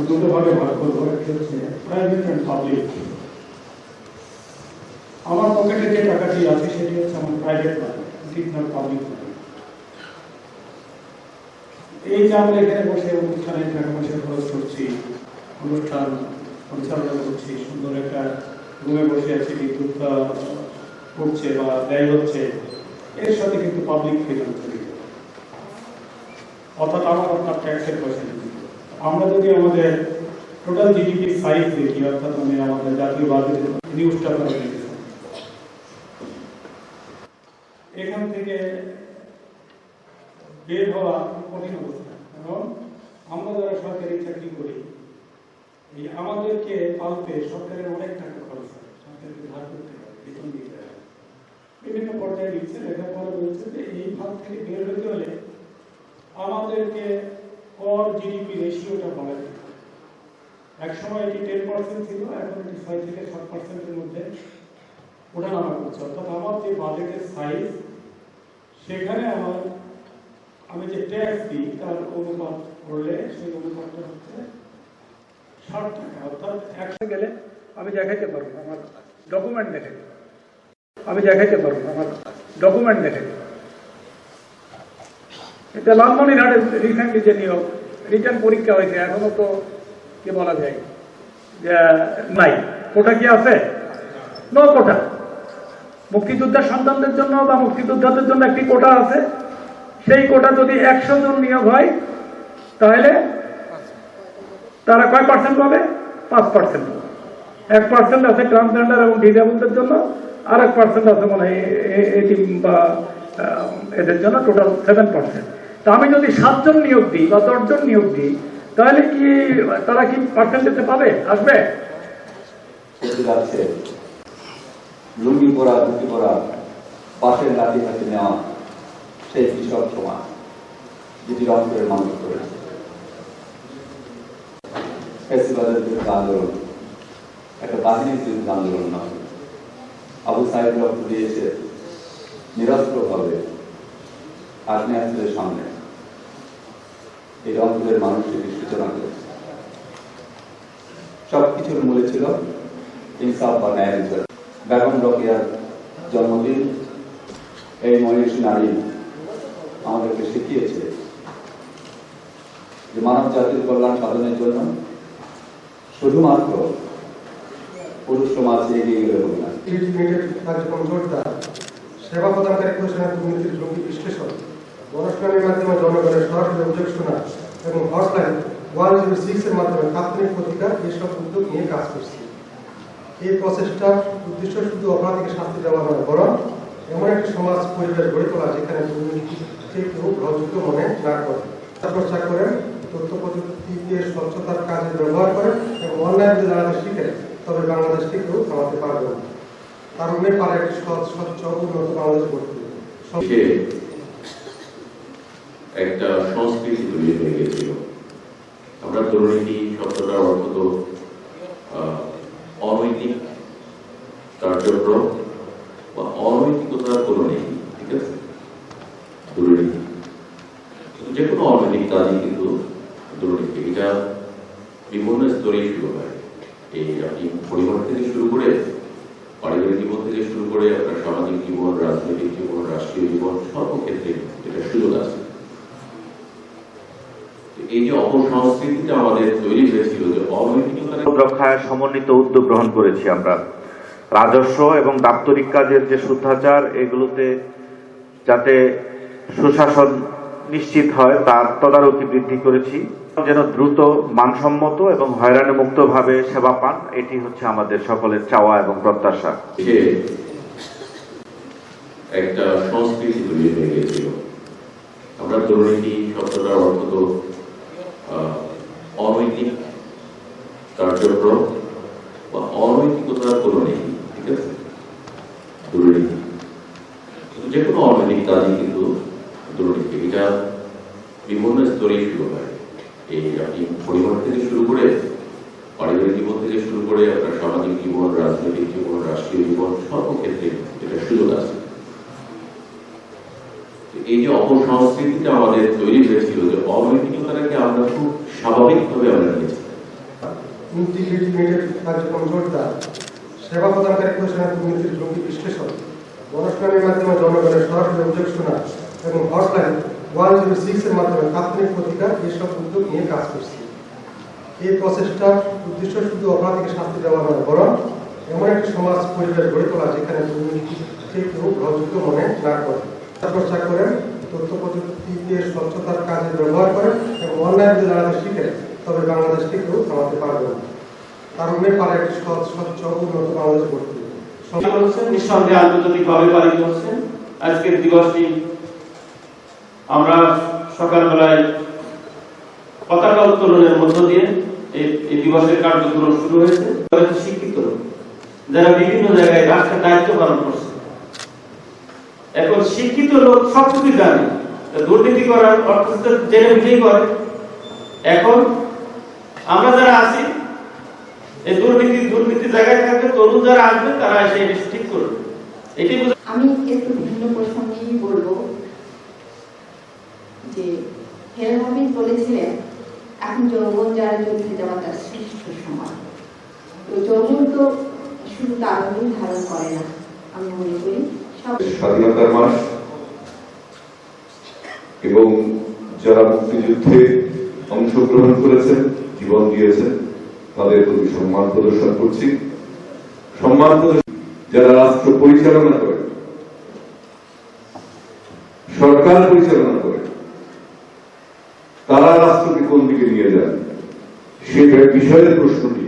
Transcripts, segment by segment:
দুটোভাবে ভাগ করব private and public আমার পকেটে যে টাকাটি আছে সেটি হচ্ছে আমার প্রাইভেট মানি নট পাবলিক এই যে আমরা এখানে বসে অনুষ্ঠানে টাকা পয়সা খরচ করছি অনুষ্ঠান পরিচালনা করছি সুন্দর একটা রুমে বসে আছি বিদ্যুৎ আহ, বা ব্যয় হচ্ছে এর সাথে কিন্তু পাবলিক ফিনান্স অর্থাৎ আমার আপনার ট্যাক্সের পয়সা। আমরা যদি আমাদের টোটাল জিডিপি সাইজ দেখি, অর্থাৎ মানে আমাদের জাতীয় বাজেটের নিউজটা আপনারা দেখেছেন এখান থেকে বের হওয়া কঠিন অবস্থা। এবং আমরা যারা সরকারি চাকরি করি, এই আমাদেরকে পালতে সরকারের অনেক টাকা খরচ হয়। সরকারকে ধার করতে হয়, বেতন দিতে হয়। বিভিন্ন পর্যায়ে দিচ্ছে, লেখাপড়া বলছে যে এই ভাগ থেকে বের হতে হলে আমাদেরকে কর জিডিপি রেশিওটা বাড়াতে হবে এক সময় এটি টেন পার্সেন্ট ছিল, এখন এটি ছয় থেকে সাত পার্সেন্টের মধ্যে ওঠানামা করছে। অর্থাৎ আমার যে বাজেটের সাইজ সেখানে আমার, আমি যে ট্যাক্স দিই, তার অনুপাত করলে সেই অনুপাতটা হচ্ছে ষাট টাকা। অর্থাৎ একশো গেলে আমি দেখাইতে পারব আমার ডকুমেন্ট দেখে আমি দেখাইতে পারব আমার ডকুমেন্ট দেখে এটা লালমনিরহাটে রিসেন্টলি যে নিয়োগ রিটার্ন পরীক্ষা হয়েছে, এখনও তো কি বলা যায়? নাই। কোটা কি আছে? ন কোটা মুক্তিযোদ্ধার সন্তানদের জন্য বা মুক্তিযোদ্ধাদের জন্য একটি কোটা আছে। সেই কোটা যদি একশো জন নিয়োগ হয়, তাহলে তারা কয় পার্সেন্ট পাবে? পাঁচ পার্সেন্ট এক পার্সেন্ট আছে ট্রান্সজেন্ডার এবং ডিজেবলদের জন্য আর এক পার্সেন্ট আছে মানে এটিম বা এদের জন্য টোটাল সেভেন পার্সেন্ট আমি যদি সাতজন নিয়োগ দিই বা দশজন নিয়োগ দিই, তাহলে কি তারা কি পার্সেন্টেজে পাবে? আসবে? লুঙ্গি পরা, ধুতি পরা, পাশের লাঠি হাতে নেওয়া, সেই যেটি মানুষ বিরুদ্ধে আন্দোলন, একটা বাহিনীর বিরুদ্ধে আন্দোলন নয়। আবু সাহেব রক্ত দিয়েছে নিরস্ত্র ভাবে আগ্নেয়াস্ত্রের সামনে। এই রংপুরের মানুষ এটি সূচনা করেছে সবকিছুর মূলে ছিল ইনসাফ বা ন্যায় বিচার বেগম রকিয়ার জন্মদিন এই মনীষী নারী আমাদেরকে শিখিয়েছে যে মানব জাতির কল্যাণ সাধনের জন্য শুধুমাত্র পুরুষ সমাজ এগিয়ে গেলে হবে না কার্যক্রম সেবা প্রদানকারী প্রতিষ্ঠানের দুর্নীতির ঝুঁকি বিশ্লেষণ অনুষ্ঠানের মাধ্যমে জনগণের সরাসরি অভিযোগ শোনা এবং হটলাইন ওয়ান জিরো সিক্স এর মাধ্যমে তাৎক্ষণিক প্রতিকার এসব উদ্যোগ নিয়ে কাজ করছি। এই প্রচেষ্টার উদ্দেশ্য শুধু অপরাধীকে শাস্তি দেওয়া নয়, বরং এমন একটি সমাজ পরিবেশ গড়ে তোলা যেখানে কেউ গ্রহযোগ্য মনে না করে। চর্চা করেন, তথ্য প্রযুক্তিকে স্বচ্ছতার কাজে ব্যবহার করেন এবং অনলাইন যদি জানাতে শিখেন, তবে বাংলাদেশকে কেউ থামাতে পারবে না। তার মনে পারে একটি সৎ, স্বচ্ছ, উন্নত বাংলাদেশ গড়তে একটা সংস্কৃতি তৈরি হয়ে গেছিল। আমরা দুর্নীতি শব্দটার অর্থ তো অনৈতিক কার্যক্রম বা অনৈতিকতার কোনো নেই, ঠিক আছে? দুর্নীতি যে কোনো অনৈতিক কাজই কিন্তু দুর্নীতি এটা বিভিন্ন স্তরে শুরু হয়। এই আপনি পরিবার থেকে শুরু করে পারিবারিক জীবন থেকে শুরু করে আপনার সামাজিক জীবন, রাজনৈতিক জীবন, রাষ্ট্রীয় জীবন, সর্বক্ষেত্রে এটা এই যে অপসংস্কৃতিটা আমাদের তৈরি হয়েছিল যে অনৈতিকতার রক্ষায় সমন্বিত উদ্যোগ গ্রহণ করেছি আমরা। রাজস্ব এবং দাপ্তরিক কাজের যে শুদ্ধাচার এগুলোতে যাতে সুশাসন নিশ্চিত হয় তার তদারকি বৃদ্ধি করেছি। যেন দ্রুত মানসম্মত এবং হয়রানি মুক্তভাবে সেবা পান এটি হচ্ছে আমাদের সকলের চাওয়া এবং প্রত্যাশা। একটা সংস্কৃতি তৈরি হয়ে গেছিল। আমরা দুর্নীতি শব্দটার অর্থ তো আহ, অনৈতিক কার্যক্রম বা অনৈতিকতার কোনো নেই, ঠিক আছে? যে কোনো অনৈতিক কাজই কিন্তু দুর্নীতি এটা বিভিন্ন স্তরে শুরু হয়। এই আপনি পরিবার থেকে শুরু করে পারিবারিক জীবন থেকে শুরু করে আপনার সামাজিক জীবন, রাজনৈতিক জীবন, রাষ্ট্রীয় জীবন, সর্বক্ষেত্রে এটা সুযোগ আছে। এই যে অপসংস্কৃতিটা আমাদের তৈরি হয়েছিল যে অনৈতিকতাটাকে আমরা খুব স্বাভাবিকভাবে আমরা নিয়েছি। কার্যক্রম জোরদার সেবা প্রদানকারী প্রতিষ্ঠানের দুর্নীতির ঝুঁকি বিশ্লেষণ। গণশুনানির মাধ্যমে জনগণের সরাসরি অভিযোগ শোনা এবং হটলাইন ওয়ান জিরো সিক্স এর মাধ্যমে তাৎক্ষণিক প্রতিকার এসব উদ্যোগ নিয়ে কাজ করছি। এই প্রচেষ্টার উদ্দেশ্য শুধু অপরাধীকে শাস্তি দেওয়া নয়, বরং এমন একটি সমাজ পরিবেশ গড়ে তোলা যেখানে দুর্নীতিকে কেউ গ্রহণযোগ্য মনে না করে। চর্চা করেন, তথ্য প্রযুক্তিকে স্বচ্ছতার কাজে ব্যবহার করেন এবং অনলাইন দাঁড়াতে শিখেন। তবে বাংলাদেশকে কেউ থামাতে পারবে না। কারণে পারে একটি সৎ, স্বচ্ছ, উন্নত বাংলাদেশ পালন নিঃসন্দেহে আন্তর্জাতিকভাবে পালিত হচ্ছেন। আজকের দিবসটি আমরা সকালবেলায় পতাকা উত্তোলনের মধ্য দিয়ে এই দিবসের কার্যক্রম শুরু হয়েছে। শিক্ষিত যারা বিভিন্ন জায়গায় রাষ্ট্রের দায়িত্ব পালন করছে। এখন শিক্ষিত লোক সবকিছু জানে। দুর্নীতি করার অর্থ জেনে বুঝেই করে। এখন আমরা যারা আছি এই দুর্নীতি দুর্নীতি জায়গায় থাকবে তরুণ যারা আসবে তারা এসে এটা ঠিক করবে। এটাই বোঝা- আমি একটু ভিন্ন প্রসঙ্গেই বলব যে হাফিজ বলেছিলেন এখন যৌবন যার যুদ্ধে যাওয়া তার শ্রেষ্ঠ সময়। তো যৌবন তো শুধু তারুণ্যই ধারণ করে না আমি মনে করি সব স্বাধীনতার মাস এবং যারা মুক্তিযুদ্ধে অংশগ্রহণ করেছেন, জীবন দিয়েছেন, তাদের প্রতি সম্মান প্রদর্শন করছি। সম্মান যারা রাষ্ট্র পরিচালনা করেন সরকার পরিচালনা করেন তারা রাষ্ট্রকে কোন দিকে নিয়ে যান? সে বিষয়ের প্রশ্নটি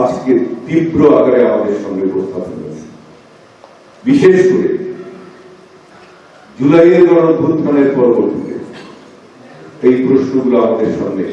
আজকে তীব্র আকারে আমাদের সঙ্গে উপস্থাপন হয়েছে। বিশেষ করে জুলাইয়ের গণভ্যুত্থানের পরবর্তীতে এই প্রশ্নগুলো আমাদের সামনে